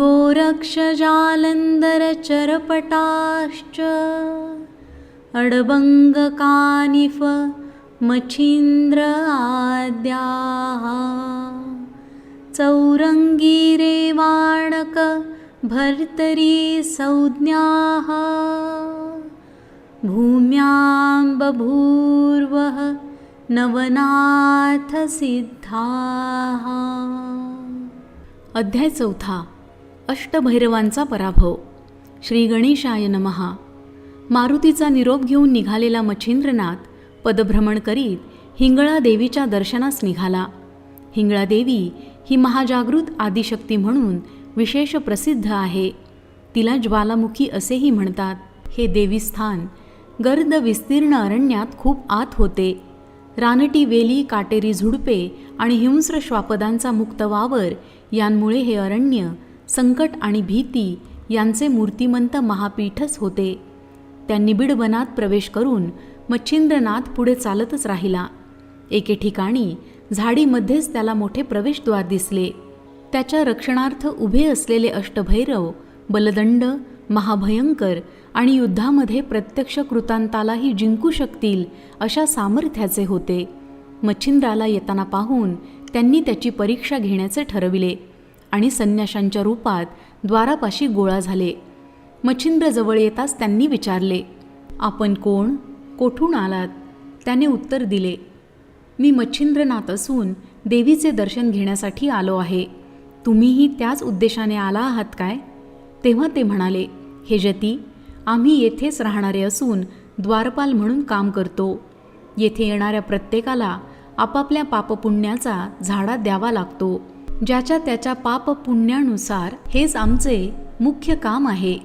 गोरक्षजालन्धरचरपटाश्च अडबङ्गकानिफ मच्छीन्द्र आद्याः चौरङ्गीरेवाणक भर्तरी संज्ञाः भूम्यां बभूर्वः नवनाथसिद्धाः। अध्याय चौथा। अष्टभैरवांचा पराभव. श्री गणेशाय नमहा. मारुतीचा निरोप घेऊन निघालेला मच्छिंद्रनाथ पदभ्रमण करीत हिंगळा देवीच्या दर्शनास निघाला. हिंगळा देवी ही महाजागृत आदिशक्ती म्हणून विशेष प्रसिद्ध आहे. तिला ज्वालामुखी असेही म्हणतात. हे देवीस्थान गर्द विस्तीर्ण अरण्यात खूप आत होते. रानटी वेली काटेरी झुडपे आणि हिंस्र श्वापदांचा मुक्त वावर यांमुळे हे अरण्य संकट आणि भीती यांचे मूर्तिमंत महापीठच होते. त्या निबिड वनात प्रवेश करून मच्छिंद्रनाथ पुढे चालतच राहिला. एके ठिकाणी झाडीमध्येच त्याला मोठे प्रवेशद्वार दिसले. त्याच्या रक्षणार्थ उभे असलेले अष्टभैरव बलदंड महाभयंकर आणि युद्धामध्ये प्रत्यक्ष कृतांतालाही जिंकू शकतील अशा सामर्थ्याचे होते. मच्छिंद्राला येताना पाहून त्यांनी त्याची परीक्षा घेण्याचे ठरविले. आणि संन्याशांच्या रूपात द्वारापाशी गोळा झाले. मच्छिंद्रजवळ येताच त्यांनी विचारले आपण कोण? कोठून आलात? त्याने उत्तर दिले मी मच्छिंद्रनाथ असून देवीचे दर्शन घेण्यासाठी आलो आहे. तुम्हीही त्याच उद्देशाने आला आहात काय? तेव्हा ते म्हणाले हे जती आम्ही येथेच राहणारे असून द्वारपाल म्हणून काम करतो. येथे येणाऱ्या प्रत्येकाला आपापल्या पापपुण्याचा झाडा द्यावा लागतो. ज्याच्या त्याच्या पाप पुण्यानुसार हेच आमचे मुख्य काम आहे.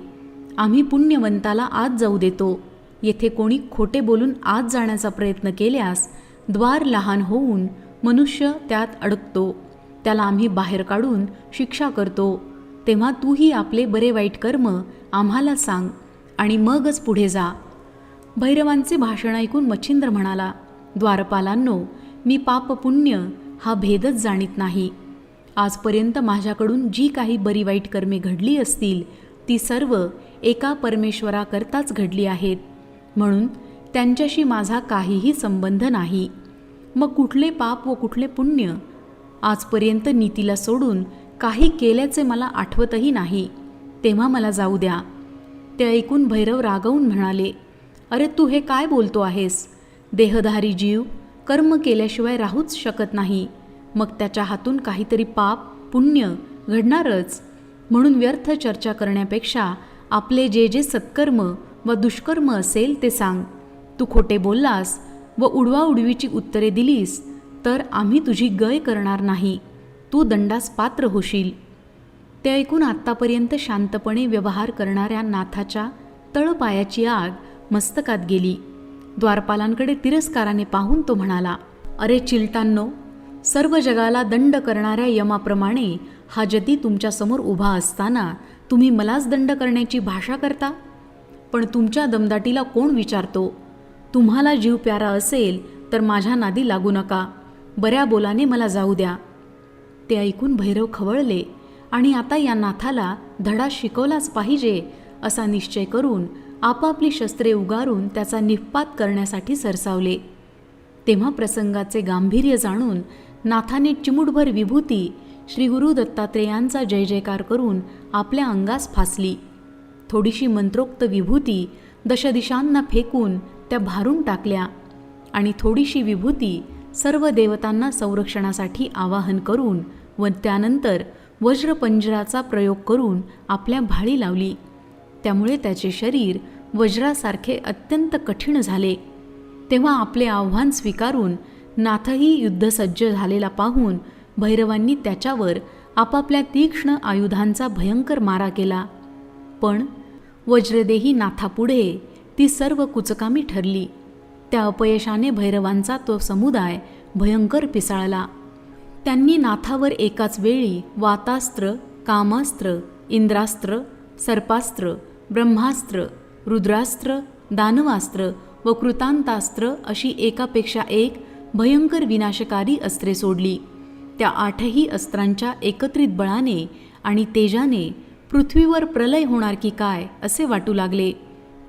आम्ही पुण्यवंताला आत जाऊ देतो. येथे कोणी खोटे बोलून आत जाण्याचा प्रयत्न केल्यास द्वार लहान होऊन मनुष्य त्यात अडकतो. त्याला आम्ही बाहेर काढून शिक्षा करतो. तेव्हा तूही आपले बरे वाईट कर्म आम्हाला सांग आणि मगच पुढे जा. भैरवांचे भाषण ऐकून मच्छिंद्र म्हणाला द्वारपालांनो मी पाप पुण्य हा भेदच जाणीत नाही. आजपर्यंत माझ्याकडून जी काही बरी वाईट कर्मे घडली असतील ती सर्व एका परमेश्वराकरताच घडली आहेत. म्हणून त्यांच्याशी माझा काहीही संबंध नाही. मग कुठले पाप व कुठले पुण्य? आजपर्यंत नीतीला सोडून काही केल्याचे मला आठवतही नाही. तेव्हा मला जाऊ द्या. ते ऐकून भैरव रागवून म्हणाले अरे तू हे काय बोलतो आहेस? देहधारी जीव कर्म केल्याशिवाय राहूच शकत नाही. मग त्याच्या हातून काहीतरी पाप पुण्य घडणारच. म्हणून व्यर्थ चर्चा करण्यापेक्षा आपले जे जे सत्कर्म व दुष्कर्म असेल ते सांग. तू खोटे बोललास व उडवाउडवीची उत्तरे दिलीस तर आम्ही तुझी गय करणार नाही. तू दंडास पात्र होशील. ते ऐकून आत्तापर्यंत शांतपणे व्यवहार करणाऱ्या नाथाच्या तळपायाची आग मस्तकात गेली. द्वारपालांकडे तिरस्काराने पाहून तो म्हणाला अरे चिलटांनो सर्व जगाला दंड करणाऱ्या यमाप्रमाणे हा जती तुमच्यासमोर उभा असताना तुम्ही मलाच दंड करण्याची भाषा करता? पण तुमच्या दमदाटीला कोण विचारतो? तुम्हाला जीव प्यारा असेल तर माझ्या नादी लागू नका. बऱ्या बोलाने मला जाऊ द्या. ते ऐकून भैरव खवळले आणि आता या नाथाला धडा शिकवलाच पाहिजे असा निश्चय करून आपापली शस्त्रे उगारून त्याचा निःपात करण्यासाठी सरसावले. तेव्हा प्रसंगाचे गांभीर्य जाणून नाथाने चिमुटभर विभूती श्री गुरु दत्तात्रेयांचा जय जयकार करून आपल्या अंगास फासली. थोडीशी मंत्रोक्त विभूती दशदिशांना फेकून त्या भारून टाकल्या आणि थोडीशी विभूती सर्व देवतांना संरक्षणासाठी आवाहन करून व त्यानंतर वज्रपंजराचा प्रयोग करून आपल्या भाळी लावली. त्यामुळे त्याचे शरीर वज्रासारखे अत्यंत कठीण झाले. तेव्हा आपले आव्हान स्वीकारून नाथही युद्धसज्ज झालेला पाहून भैरवांनी त्याच्यावर आपापल्या तीक्ष्ण आयुधांचा भयंकर मारा केला. पण वज्रदेही नाथापुढे ती सर्व कुचकामी ठरली. त्या अपयशाने भैरवांचा तो समुदाय भयंकर पिसाळला. त्यांनी नाथावर एकाच वेळी वातास्त्र कामास्त्र इंद्रास्त्र सर्पास्त्र ब्रह्मास्त्र रुद्रास्त्र दानवास्त्र व कृतांतास्त्र अशी एकापेक्षा एक भयंकर विनाशकारी अस्त्रे सोडली. त्या आठही अस्त्रांच्या एकत्रित बळाने आणि तेजाने पृथ्वीवर प्रलय होणार की काय असे वाटू लागले.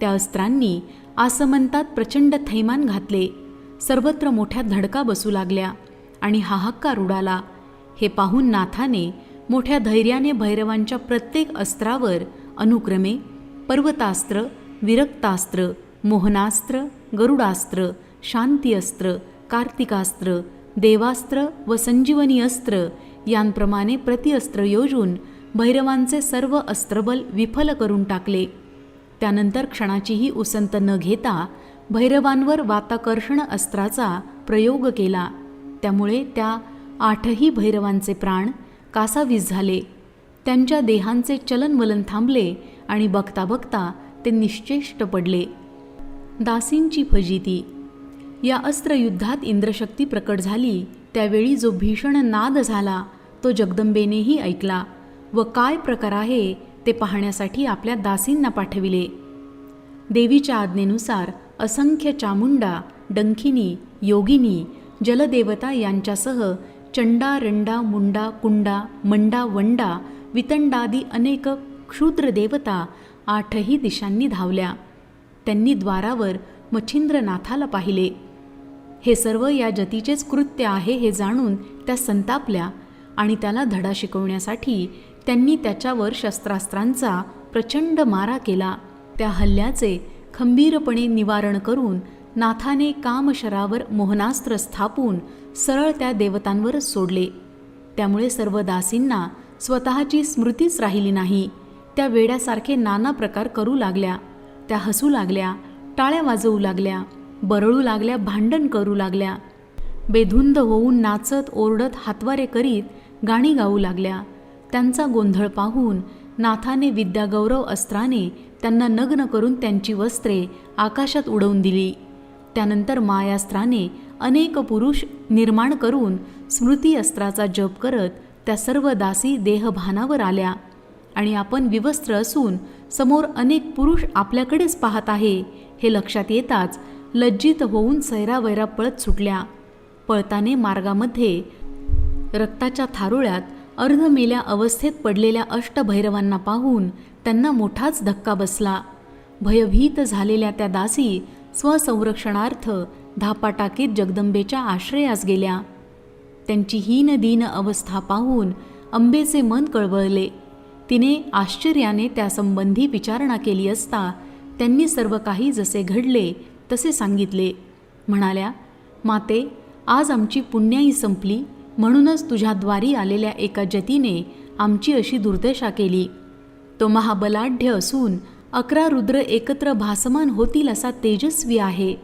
त्या अस्त्रांनी आसमंतात प्रचंड थैमान घातले. सर्वत्र मोठ्या धडका बसू लागल्या आणि हाहाकार उडाला. हे पाहून नाथाने मोठ्या धैर्याने भैरवांच्या प्रत्येक अस्त्रावर अनुक्रमे पर्वतास्त्र विरक्तास्त्र मोहनास्त्र गरुडास्त्र शांती अस्त्र कार्तिकास्त्र देवास्त्र व संजीवनी अस्त्र यांप्रमाणे प्रतिअस्त्र योजून भैरवांचे सर्व अस्त्रबल विफल करून टाकले. त्यानंतर क्षणाचीही उसंत न घेता भैरवांवर वाताकर्षण अस्त्राचा प्रयोग केला. त्यामुळे त्या आठही भैरवांचे प्राण कासावीस झाले. त्यांच्या देहांचे चलनवलन थांबले आणि बघता बघता ते निश्चेष्ट पडले. दासींची फजिती या अस्त्रयुद्धात इंद्रशक्ती प्रकट झाली. त्यावेळी जो भीषण नाद झाला तो जगदंबेनेही ऐकला व काय प्रकार आहे ते पाहण्यासाठी आपल्या दासींना पाठविले. देवीच्या आज्ञेनुसार असंख्य चामुंडा डंखिनी योगिनी जलदेवता यांच्यासह चंडा रंडा मुंडा कुंडा मंडा वंडा वितंडादी अनेक क्षुद्र देवता आठही दिशांनी धावल्या. त्यांनी द्वारावर मच्छिंद्रनाथाला पाहिले. हे सर्व या जतीचेच कृत्य आहे हे जाणून त्या संतापल्या आणि त्याला धडा शिकवण्यासाठी त्यांनी त्याच्यावर शस्त्रास्त्रांचा प्रचंड मारा केला. त्या हल्ल्याचे खंबीरपणे निवारण करून नाथाने कामशरावर मोहनास्त्र स्थापून सरळ त्या देवतांवरच सोडले. त्यामुळे सर्व दासींना स्वतःची स्मृतीच राहिली नाही. त्या वेड्यासारखे नाना प्रकार करू लागल्या. त्या हसू लागल्या टाळ्या वाजवू लागल्या. बरळू लागल्या भांडण करू लागल्या. बेधुंद होऊन नाचत ओरडत हातवारे करीत गाणी गाऊ लागल्या. त्यांचा गोंधळ पाहून नाथाने विद्यागौरव अस्त्राने त्यांना नग्न करून त्यांची वस्त्रे आकाशात उडवून दिली. त्यानंतर मायास्त्राने अनेक पुरुष निर्माण करून स्मृती अस्त्राचा जप करत त्या सर्व दासी देहभानावर आल्या. आणि आपण विवस्त्र असून समोर अनेक पुरुष आपल्याकडेच पाहत आहे हे लक्षात येताच लज्जित होऊन सैरावैरा पळत सुटल्या. पळताने मार्गामध्ये रक्ताच्या थारोळ्यात अर्धमेल्या अवस्थेत पडलेल्या अष्टभैरवांना पाहून त्यांना मोठाच धक्का बसला. भयभीत झालेल्या त्या दासी स्वसंरक्षणार्थ धापा टाकीत जगदंबेच्या आश्रयास गेल्या. त्यांची हीन दीन अवस्था पाहून अंबेचे मन कळवळले तिने आश्चर्याने त्यासंबंधी विचारणा केली असता त्यांनी सर्व काही जसे घडले तसे सांगितले. म्हणाल्या माते आज आमची पुण्याई संपली म्हणूनच तुझ्याद्वारी आलेल्या एका जतीने आमची अशी दुर्दशा केली. तो महाबलाढ्य असून अकरा रुद्र एकत्र भासमान होतील असा तेजस्वी आहे.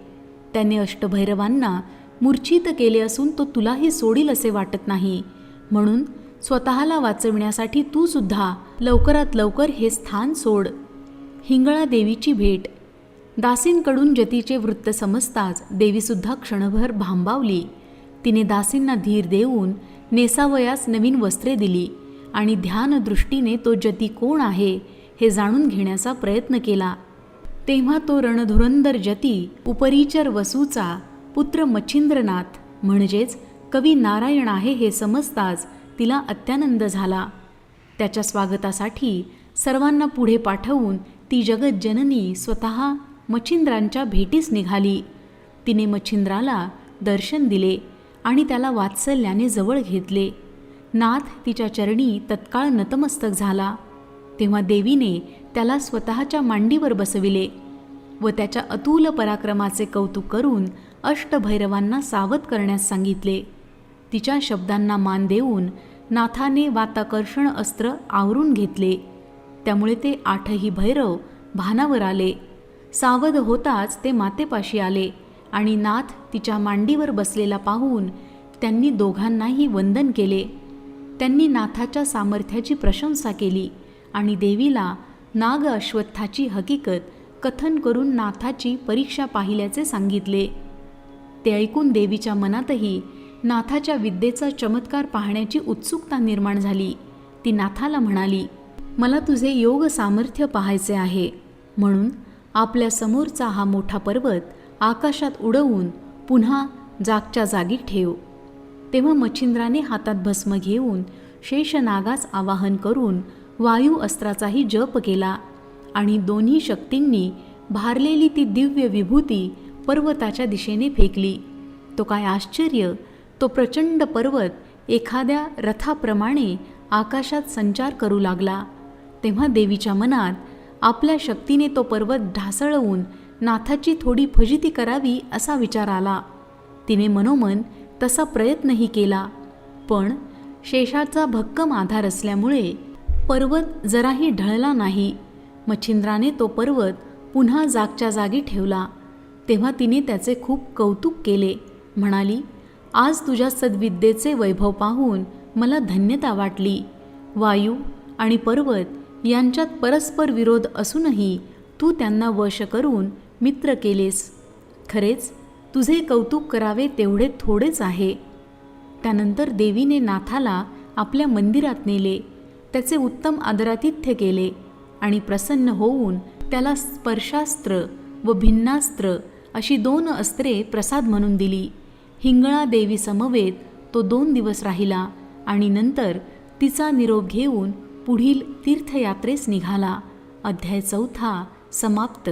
त्याने अष्टभैरवांना मूर्छित केले असून तो तुलाही सोडील असे वाटत नाही. म्हणून स्वतःला वाचविण्यासाठी तू सुद्धा लवकरात लवकर हे स्थान सोड. हिंगळा देवीची भेट दासींकडून जतीचे वृत्त समजताच देवीसुद्धा क्षणभर भांबावली. तिने दासींना धीर देऊन नेसावयास नवीन वस्त्रे दिली आणि ध्यानदृष्टीने तो जती कोण आहे हे जाणून घेण्याचा प्रयत्न केला. तेव्हा तो रणधुरंदर जती उपरीचर वसूचा पुत्र मच्छिंद्रनाथ म्हणजेच कवी नारायण आहे हे समजताच तिला अत्यानंद झाला. त्याच्या स्वागतासाठी सर्वांना पुढे पाठवून ती जगज्जननी स्वतः मच्छिंद्रांच्या भेटीस निघाली. तिने मच्छिंद्राला दर्शन दिले आणि त्याला वात्सल्याने जवळ घेतले. नाथ तिच्या चरणी तत्काळ नतमस्तक झाला. तेव्हा देवीने त्याला स्वतःच्या मांडीवर बसविले व त्याच्या अतुल पराक्रमाचे कौतुक करून अष्टभैरवांना सावध करण्यास सांगितले. तिच्या शब्दांना मान देऊन नाथाने वाताकर्षण अस्त्र आवरून घेतले. त्यामुळे ते आठही भैरव भानावर आले. सावध होताच ते मातेपाशी आले आणि नाथ तिच्या मांडीवर बसलेला पाहून त्यांनी दोघांनाही वंदन केले. त्यांनी नाथाच्या सामर्थ्याची प्रशंसा केली आणि देवीला नाग अश्वत्थाची हकीकत कथन करून नाथाची परीक्षा पाहिल्याचे सांगितले. ते ऐकून देवीच्या मनातही नाथाच्या विद्येचा चमत्कार पाहण्याची उत्सुकता निर्माण झाली. ती नाथाला म्हणाली मला तुझे योग सामर्थ्य पाहायचे आहे. म्हणून आपल्या समोरचा हा मोठा पर्वत आकाशात उडवून पुन्हा जागच्या जागी ठेव. तेव्हा मच्छिंद्राने हातात भस्म घेऊन शेषनागास आवाहन करून वायू अस्त्राचाही जप केला आणि दोन्ही शक्तींनी भारलेली ती दिव्य विभूती पर्वताच्या दिशेने फेकली. तो काय आश्चर्य! तो प्रचंड पर्वत एखाद्या रथाप्रमाणे आकाशात संचार करू लागला. तेव्हा देवीच्या मनात आपल्या शक्तीने तो पर्वत ढासळवून नाथाची थोडी फजिती करावी असा विचार आला. तिने मनोमन तसा प्रयत्नही केला. पण शेषाचा भक्कम आधार असल्यामुळे पर्वत जराही ढळला नाही. मच्छिंद्राने तो पर्वत पुन्हा जागच्या जागी ठेवला. तेव्हा तिने त्याचे खूप कौतुक केले. म्हणाली आज तुझ्या सद्विद्येचे वैभव पाहून मला धन्यता वाटली. वायू आणि पर्वत यांच्यात परस्पर विरोध असूनही तू त्यांना वश करून मित्र केलेस. खरेच तुझे कौतुक करावे तेवढे थोडेच आहे. त्यानंतर देवीने नाथाला आपल्या मंदिरात नेले त्याचे उत्तम आदरातिथ्य केले आणि प्रसन्न होऊन त्याला स्पर्शास्त्र व भिन्नास्त्र अशी दोन अस्त्रे प्रसाद म्हणून दिली. हिंगळा देवी समवेत तो दोन दिवस राहिला आणि नंतर तिचा निरोप घेऊन पुढील तीर्थयात्रेस निघाला. अध्याय चौथा समाप्त.